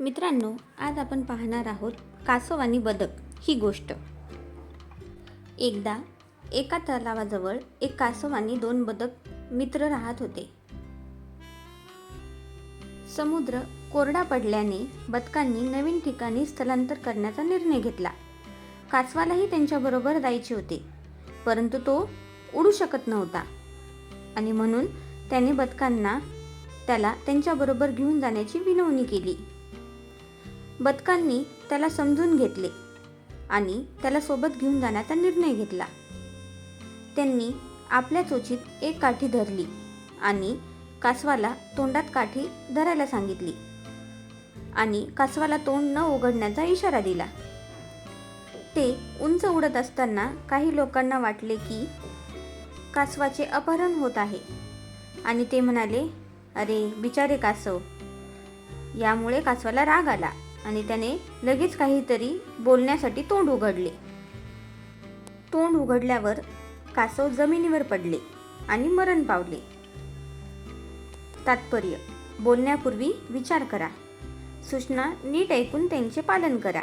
मित्रांनो आज आपण पाहणार आहोत कासव आणि बदक ही गोष्ट. एकदा एका तलावाजवळ एक कासव आणि दोन बदक मित्र राहत होते. समुद्र कोरडा पडल्याने बदकांनी नवीन ठिकाणी स्थलांतर करण्याचा निर्णय घेतला. कासवालाही त्यांच्याबरोबर जायचे होते परंतु तो उडू शकत नव्हता आणि म्हणून त्याने बदकांना त्याला त्यांच्याबरोबर घेऊन जाण्याची विनवणी केली. बदकांनी त्याला समजून घेतले आणि त्याला सोबत घेऊन जाण्याचा निर्णय घेतला. त्यांनी आपल्या चोचीत एक काठी धरली आणि कासवाला तोंडात काठी धरायला सांगितली आणि कासवाला तोंड न उघडण्याचा इशारा दिला. ते उंच उडत असताना काही लोकांना वाटले की कासवाचे अपहरण होत आहे आणि ते म्हणाले अरे बिचारे कासव यामुळे कासवाला राग आला. आणि त्याने लगेच काहीतरी बोलण्यासाठी तोंड उघडले. तोंड उघडल्यावर कासव जमिनीवर पडले आणि मरण पावले. तात्पर्य बोलण्यापूर्वी विचार करा. सूचना नीट ऐकून त्यांचे पालन करा.